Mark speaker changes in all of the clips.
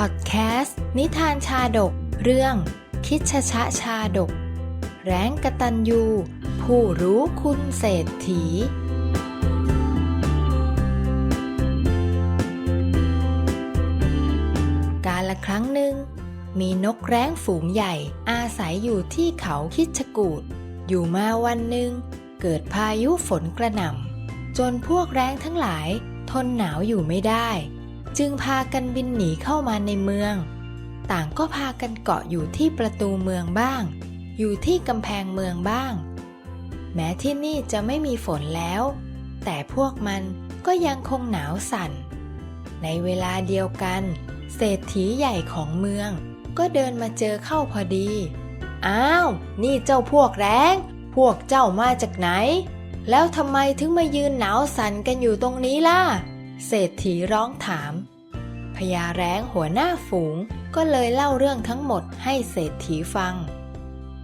Speaker 1: พอดแคสต์ นิทานชาดก เรื่อง คิดชะชะชาดก แร้งกตันยู ผู้รู้คุณเศรษฐี กาละครั้งหนึ่ง มีนกแร้งฝูงใหญ่อาศัยอยู่ที่เขาคิดชกูด อยู่มาวันหนึ่ง เกิดพายุฝนกระหน่ำจนพวกแร้งทั้งหลายทนหนาวอยู่ไม่ได้ จึงพากันบินหนีเข้ามาในเมือง ต่างก็พากันเกาะอยู่ที่ประตูเมืองบ้าง อยู่ที่กำแพงเมืองบ้าง แม้ที่นี่จะไม่มีฝนแล้ว แต่พวกมันก็ยังคงหนาวสั่น ในเวลาเดียวกัน เศรษฐีใหญ่ของเมือง ก็เดินมาเจอเข้าพอดี อ้าว นี่เจ้าพวกแร้งพวกเจ้ามาจากไหน แล้วทำไมถึงมายืนหนาวสั่นกันอยู่ตรงนี้ล่ะ เศรษฐีร้องถามพญาแร้งหัวหน้าฝูงก็เลยเล่าเรื่องทั้งหมดให้เศรษฐีฟัง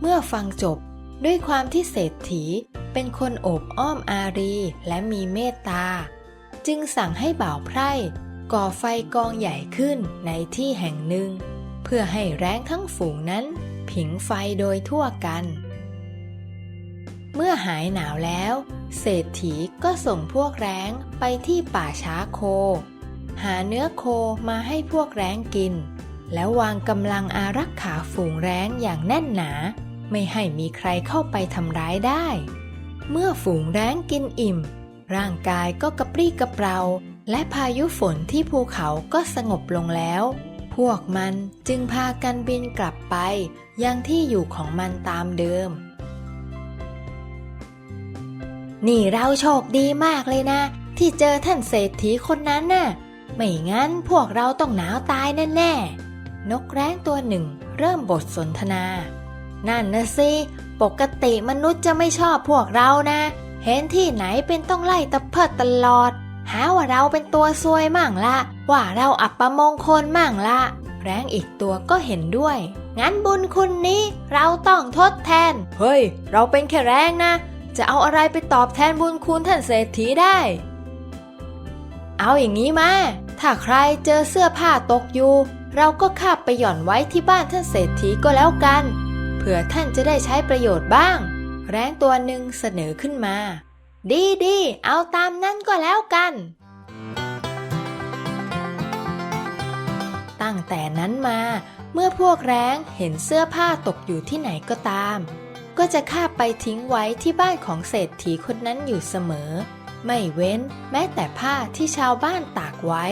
Speaker 1: เมื่อฟังจบด้วยความที่เศรษฐีเป็นคนโอบอ้อมอารีและมีเมตตา จึงสั่งให้บ่าวไพร่ก่อไฟกองใหญ่ขึ้นในที่แห่งหนึ่ง เพื่อให้แร้งทั้งฝูงนั้น ผิงไฟโดยทั่วกัน เมื่อหายหนาวแล้ว เศรษฐีก็ส่งพวกแร้งไปที่ป่าช้าโค หาเนื้อโคมาให้พวกแร้งกิน แล้ววางกำลังอารักขาฝูงแร้งอย่างแน่นหนา ไม่ให้มีใครเข้าไปทำร้ายได้ เมื่อฝูงแร้งกินอิ่ม ร่างกายก็กระปรี้กระเปร่าและพายุฝนที่ภูเขาก็สงบลงแล้ว พวกมันจึงพากันบินกลับไป ยังที่อยู่ของมันตามเดิม นี่เราโชคดีมากเลยนะ ที่เจอท่านเศรษฐีคนนั้นน่ะ ไม่งั้นพวกเราต้องหนาวตายแน่ๆ นกแร้งตัวหนึ่งเริ่มบทสนทนา นั่นนะสิปกติมนุษย์จะไม่ชอบพวกเรานะ เห็นที่ไหนเป็นต้องไล่ตะเพิดตลอด หาว่าเราเป็นตัวซวยมั่งละ ว่าเราอับประมงคลมั่งละ แร้งอีกตัวก็เห็นด้วย งั้นบุญคุณนี้เราต้องทดแทน เฮ้ย เราเป็นแค่แรงนะ จะเอาอะไรไปตอบแทนบุญคุณท่านเศรษฐีได้ เอาอย่างนี้มา ถ้าใครเจอเสื้อผ้าตกอยู่ เราก็คาบไปหย่อนไว้ที่บ้านท่านเศรษฐีก็แล้วกัน เผื่อท่านจะได้ใช้ประโยชน์บ้าง แรงตัวหนึ่งเสนอขึ้นมา ดีดีเอาตามนั้นก็แล้วกัน ตั้งแต่นั้นมาเมื่อพวกแร้งเห็นเสื้อผ้าตกอยู่ที่ไหนก็ตาม ก็จะคาบไปทิ้งไว้ที่บ้านของเศรษฐีคนนั้นอยู่เสมอ ไม่เว้นแม้แต่ผ้าที่ชาวบ้านตากไว้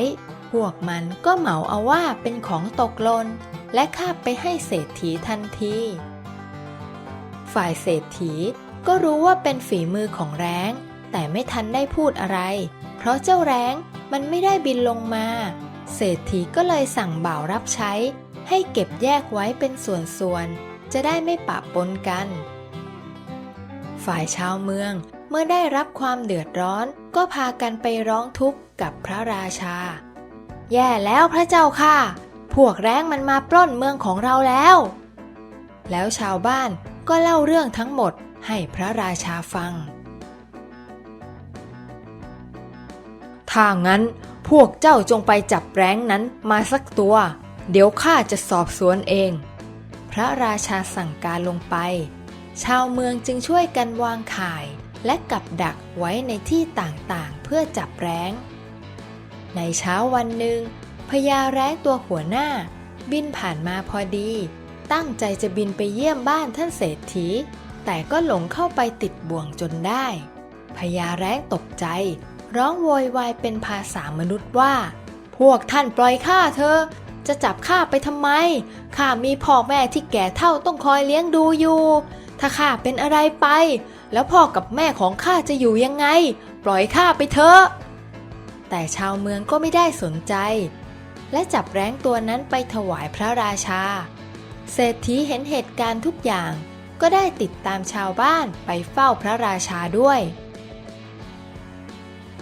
Speaker 1: พวกมันก็เหมาเอาว่าเป็นของตกหลน และคาบไปให้เศรษฐีทันที ฝ่ายเศรษฐีก็รู้ว่าเป็นฝีมือของแร้ง แต่ไม่ทันได้พูดอะไร เพราะเจ้าแร้งมันไม่ได้บินลงมา เศรษฐีก็เลยสั่งบ่าวรับใช้ ให้เก็บแยกไว้เป็นส่วนๆจะได้ไม่ปะปนกัน ฝ่ายชาวเมือง เมื่อได้รับความเดือดร้อน ก็พากันไปร้องทุกข์กับพระราชา แย่แล้วพระเจ้าค่ะ พวกแร้งมันมาปล้นเมืองของเราแล้ว แล้วชาวบ้านก็เล่าเรื่องทั้งหมดให้พระราชาฟัง ถ้างั้นพวกเจ้าจงไปจับแร้งนั้นมาสักตัว เดี๋ยวข้าจะสอบสวนเอง พระราชาสั่งการลงไป ชาวเมืองจึงช่วยกันวางข่ายและกับดักไว้ในที่ต่างๆ เพื่อจับแร้ง ในเช้าวันหนึ่งพญาแร้งตัวหัวหน้า บินผ่านมาพอดี ตั้งใจจะบินไปเยี่ยมบ้านท่านเศรษฐี แต่ก็หลงเข้าไปติดบ่วงจนได้พญาแร้งตกใจ ร้องโวยวายเป็นภาษามนุษย์ว่า พวกท่านปล่อยข้าเธอะ จะจับข้าไปทำไม ข้ามีพ่อแม่ที่แก่เท่าต้องคอยเลี้ยงดูอยู่ ถ้าข้าเป็นอะไรไป แล้วพ่อกับแม่ของข้าจะอยู่ยังไง ปล่อยข้าไปเถอะ แต่ชาวเมืองก็ไม่ได้สนใจ และจับแร้งตัวนั้นไปถวายพระราชา เศรษฐีเห็นเหตุการณ์ทุกอย่างก็ได้ติดตามชาวบ้านไปเฝ้าพระราชาด้วย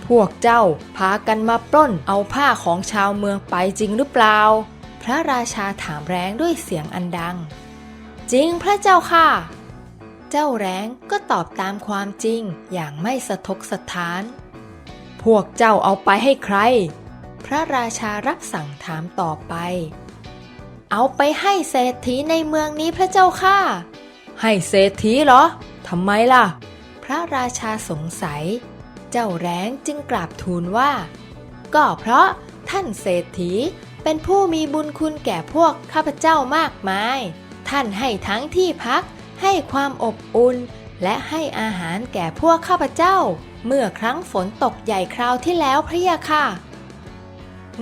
Speaker 1: พวกเจ้าพากันมาปล้นเอาผ้าของชาวเมืองไปจริงหรือเปล่า พระราชาถามแร้งด้วยเสียงอันดัง จริงพระเจ้าค่ะ เจ้าแร้งก็ตอบตามความจริงอย่างไม่สะทกสะท้าน พวกเจ้าเอาไปให้ใคร พระราชารับสั่งถามต่อไป เอาไปให้เศรษฐีในเมืองนี้พระเจ้าค่ะ ให้เศรษฐีเหรอทำไมล่ะ พระราชาสงสัย เจ้าแร้งจึงกราบทูลว่า ก็เพราะท่านเศรษฐี เป็นผู้มีบุญคุณแก่พวกข้าพเจ้ามากมาย ท่านให้ทั้งที่พัก ให้ความอบอุ่น และให้อาหารแก่พวกข้าพเจ้า เมื่อครั้งฝนตกใหญ่คราวที่แล้วพระยาค่ะ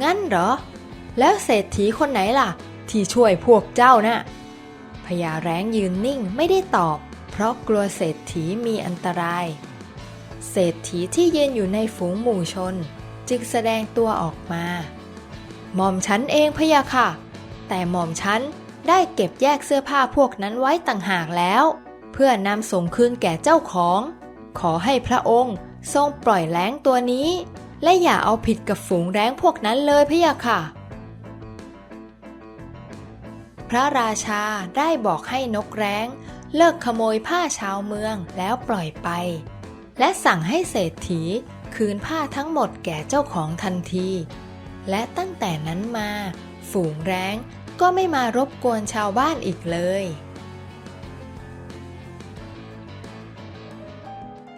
Speaker 1: งั้นเหรอ แล้วเศรษฐีคนไหนล่ะ ที่ช่วยพวกเจ้านะ่ะพญาแร้งยืนนิ่งไม่ได้ตอบ เพราะกลัวเศรษฐีมีอันตราย เศรษฐีที่ยืนอยู่ในฝูงหมู่ชน จึงแสดงตัวออกมา หม่อมฉันเองพะยะค่ะ แต่หม่อมฉันได้เก็บแยกเสื้อผ้าพวกนั้นไว้ต่างหากแล้ว เพื่อนำส่งคืนแก่เจ้าของ ขอให้พระองค์ทรงปล่อยแร้งตัวนี้ และอย่าเอาผิดกับฝูงแร้งพวกนั้นเลยพะยะค่ะ พระราชาได้บอกให้นกแร้ง เลิกขโมยผ้าชาวเมืองแล้วปล่อยไป และสั่งให้เศรษฐีคืนผ้าทั้งหมดแก่เจ้าของทันที และตั้งแต่นั้นมา ฝูงแร้งก็ไม่มารบกวนชาวบ้านอีกเลย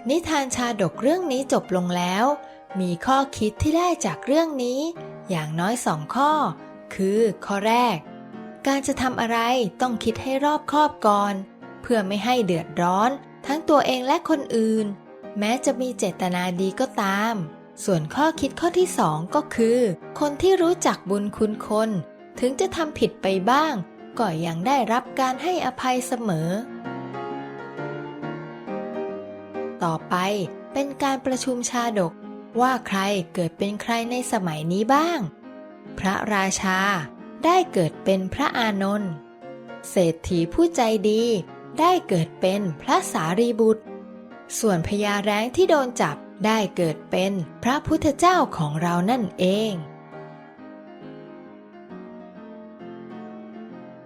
Speaker 1: นิทานชาดกเรื่องนี้จบลงแล้ว มีข้อคิดที่ได้จากเรื่องนี้ อย่างน้อยสองข้อ คือข้อแรก การจะทำอะไรต้องคิดให้รอบคอบก่อน เพื่อไม่ให้เดือดร้อน ทั้งตัวเองและคนอื่น แม้จะมีเจตนาดีก็ตาม ส่วนข้อคิดข้อที่สองก็คือ คนที่รู้จักบุญคุณคน ถึงจะทำผิดไปบ้าง ก็ยังได้รับการให้อภัยเสมอ ต่อไปเป็นการประชุมชาดก ว่าใครเกิดเป็นใครในสมัยนี้บ้าง พระราชาได้เกิดเป็นพระอานนท์เศรษฐีผู้ใจดีได้เกิดเป็นพระสารีบุตร ส่วนพญาแร้งที่โดนจับ ได้เกิดเป็นพระพุทธเจ้าของเรานั่นเอง